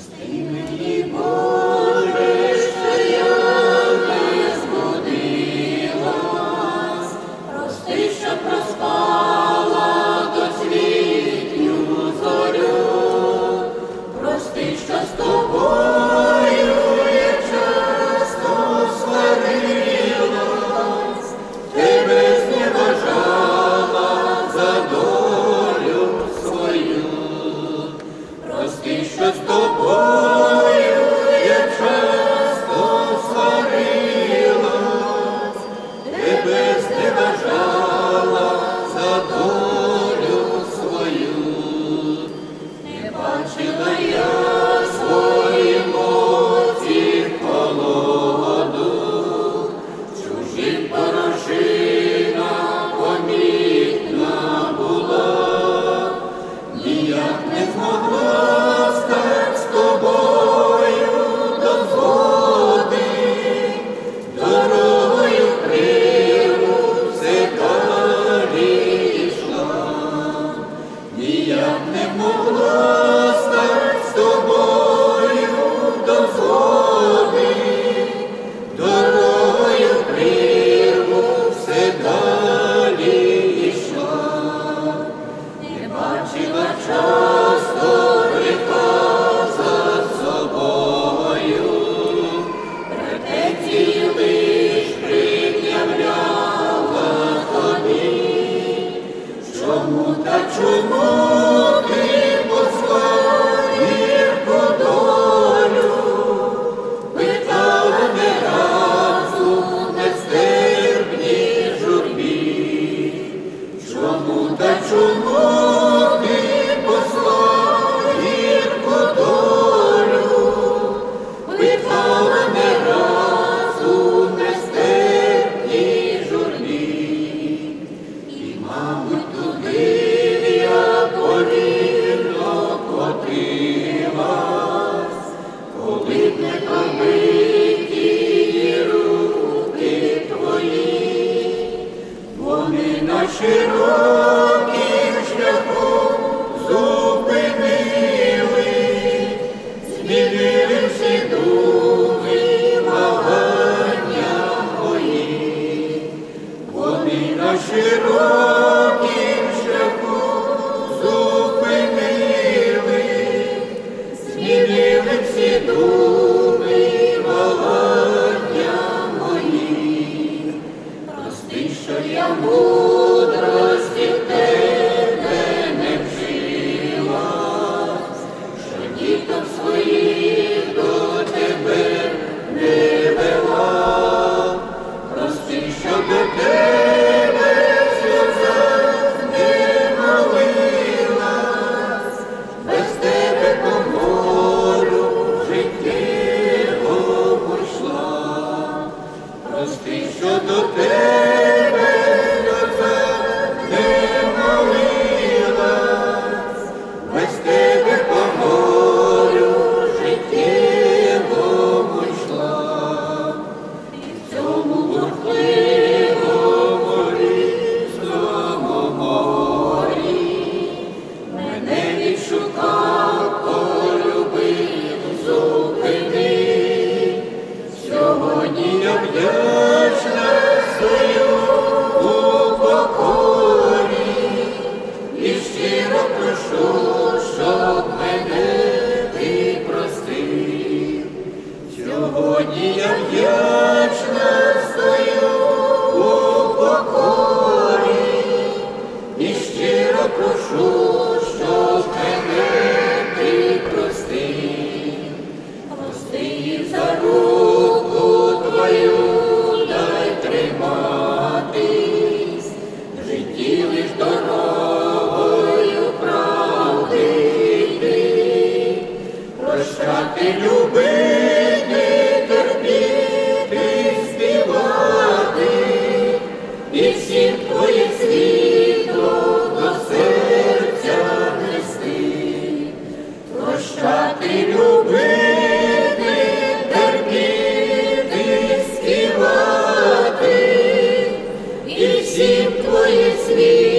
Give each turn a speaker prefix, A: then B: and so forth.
A: Stay широким шляхом. душу, щоб мене ти простив. Сьогодні я. мовчати, любити, терпіти, співати і всім твої світ.